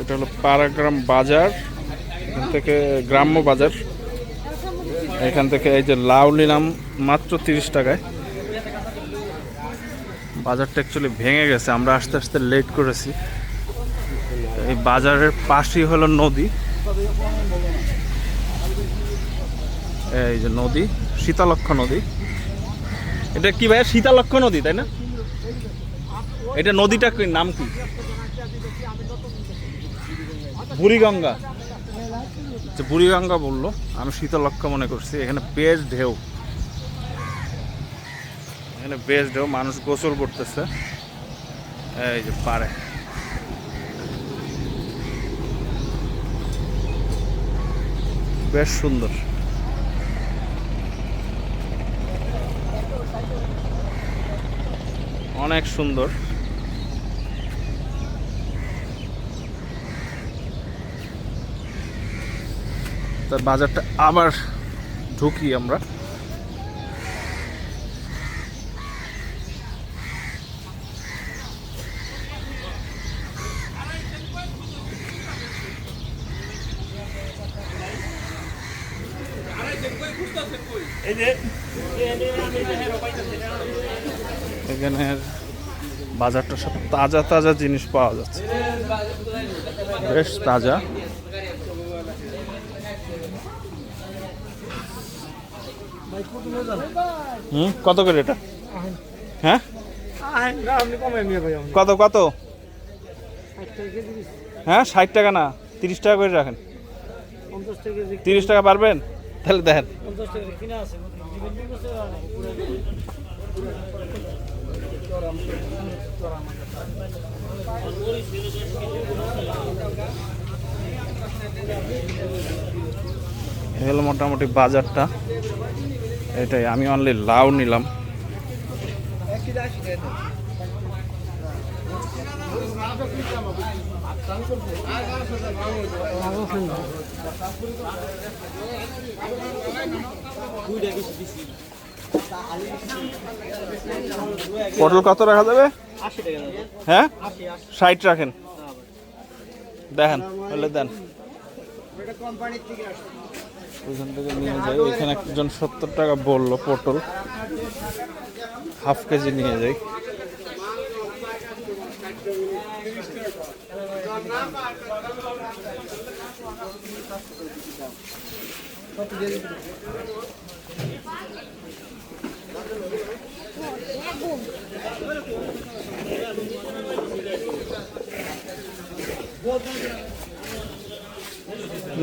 এটা হলো পাড়াগ্রাম বাজার, এখান থেকে গ্রাম্য বাজার। এখান থেকে এই যে লাউ নিলাম মাত্র তিরিশ টাকায়। বাজারটা অ্যাকচুয়ালি ভেঙে গেছে, আমরা আস্তে আস্তে লেট করেছি। এই বাজারের পাশেই হলো নদী। এই যে নদী শীতলক্ষ নদী। এটা কি ভাই শীতলক্ষ নদী, তাই না? এটা নদীটা নাম কি? বুড়িগঙ্গা। আচ্ছা বুড়িগঙ্গা বলল। আমি শীতলক্ষ মনে করছি। এখানে বেশ ঢেউ। এখানে বেশ ঢেউ। মানুষ গোসল করতেছে। এই যে পারে। বেশ সুন্দর। অনেক সুন্দর। তার বাজারটা আবার ঢুকি আমরা। এখানে বাজারটা সব তাজা তাজা জিনিস পাওয়া যাচ্ছে। বেশ তাজা। হুম? কত করে এটা? হ্যাঁ? কত কত? হ্যাঁ ষাট টাকা না, তিরিশ টাকা করে রাখেন। তিরিশ টাকা পারবেন? তাহলে দেখেন। মোটামুটি বাজারটা। এটাই আমি অনলি লাউ নিলাম। পটল কত রাখা যাবে? হ্যাঁ? ষাট রাখেন। দেখেন দেন। ওইখান থেকে নিয়ে যাই। ওইখানে একজন সত্তর টাকা বলল পটল। হাফ কেজি নিয়ে যাই।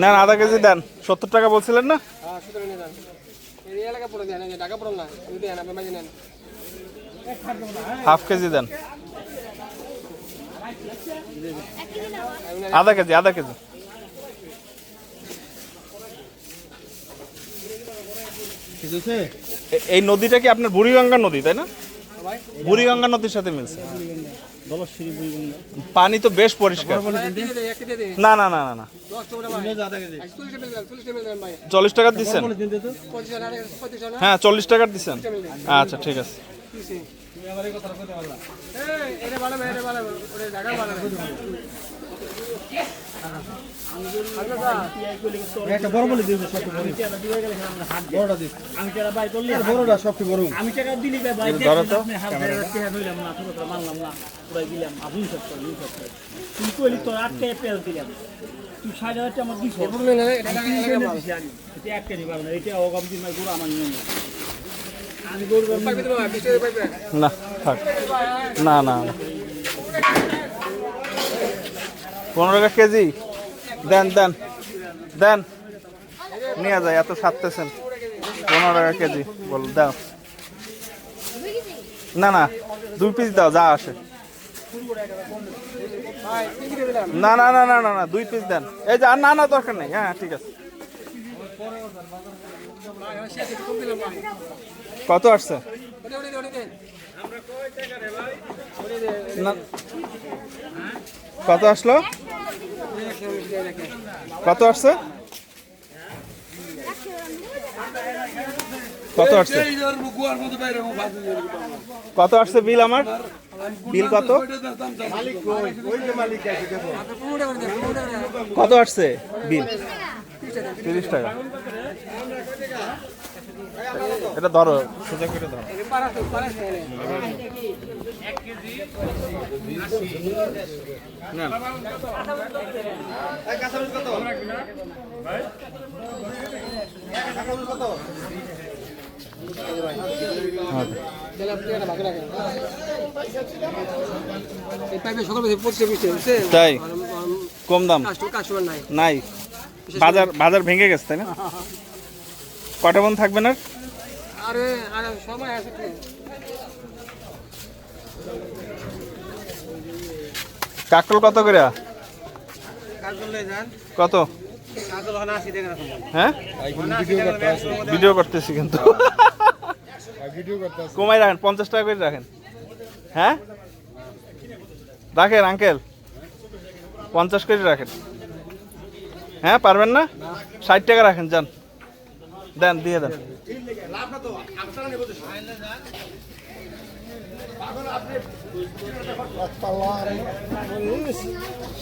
না না, আধা কেজি দেন। সত্তর টাকা বলছিলেন না? হাফ কেজি দেন। আধা কেজি আধা কেজি। এই নদীটা কি আপনার বুড়িগঙ্গা নদী তাই না? বুড়িগঙ্গা নদীর সাথে মিলছে। পানি তো বেশ পরিষ্কার। না না না না না। চল্লিশ টাকার দিচ্ছেন? হ্যাঁ চল্লিশ টাকার দিচ্ছেন। আচ্ছা ঠিক আছে। একটা বড় বলে দিন বড়টা দিন বড়টা সবচেয়ে বড়। আমি টাকা দিলি ভাই ভাই ধরো তো, আপনি হাত ধরে টাকা হইলাম না ছোট করে মানলাম না পুরাই দিলাম আপনি সব করে সব করে তুই কইলি তোর আট পেল দিলাম তুই ষাট হাজার টাকা আমার দিছ এটা এক টাকা না এটা অগাম দিন গরু আমার নিয়ে নিয়ে আমি গরু না থাক। না না না। পনেরো টাকা কেজি? দেন দেন দেন। নিয়ে যায় এত সারতেছেন। পনেরো টাকা কেজি, বল, দাও। না না, দুই পিস দাও, যা আসে। না না না না না না, দুই পিস দেন। এই যে, আর না না, দরকার নেই। হ্যাঁ ঠিক আছে। কত আসছে? কত আসলো? কত আসছে? কত আসছে? কত আসছে বিল আমার? বিল কত? কত আসছে বিল? তিরিশ টাকা। এটা ধরো। সোজা করে ধরো। তাই? কম দাম? নাই। বাজার বাজার ভেঙে গেছে তাই না? কটা বন্ধ থাকবে না? আরে আরে সময় আছে কাকল কত করে? যান। কত? হ্যাঁ? ভিডিও করতেছি কিন্তু। কমাই রাখেন পঞ্চাশ টাকা করে রাখেন। হ্যাঁ? রাখেন আঙ্কেল। পঞ্চাশ করে রাখেন। হ্যাঁ পারবেন না? ষাট টাকা রাখেন যান। দেন দিয়ে দেন।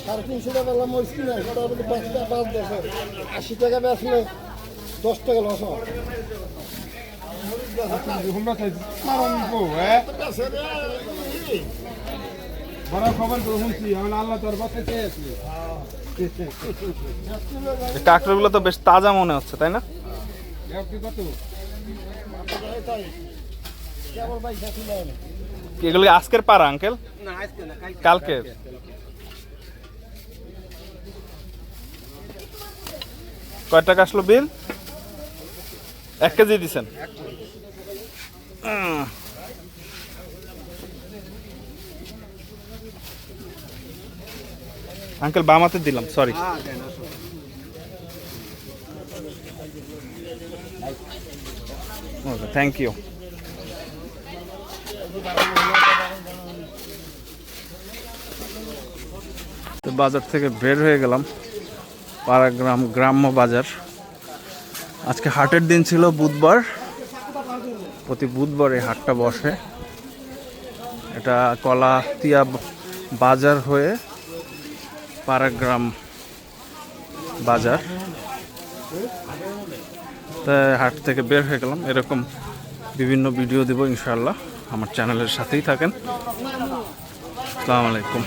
সাড়ে তিনশো টাকা লাম ওই কিনে ওটা আমাদের পাঁচ টাকা পাঁচ দেশে আশি টাকা দশ টাকা লস হুমরা খাই মারন গো বড় খবর তো শুনছি আমি আল্লাহ তোর বাসায় চেয়ে আছি কাঁকড়গুলো তো বেশ তাজা মনে হচ্ছে তাই না? এগুলো আজকের পারা আঙ্কেল? না আজকে কালকে। কালকে। কয় টাকা আসলো বিল? এক কেজি দিছেন। উম। আঙ্কেল বামাতে দিলাম সরি ওকে থ্যাংক ইউ তো বাজার থেকে বের হয়ে গেলাম পাড়াগ্রাম গ্রাম্য বাজার। আজকে হাটের দিন ছিল বুধবার। প্রতি বুধবার এই হাটটা বসে। এটা কলাতিয়া বাজার হয়ে পাড়াগ্রাম বাজার। হাট থেকে বের হয়ে গেলাম। এরকম বিভিন্ন ভিডিও দেবো ইনশাল্লাহ আমার চ্যানেলের সাথেই থাকেন। আসসালামু আলাইকুম।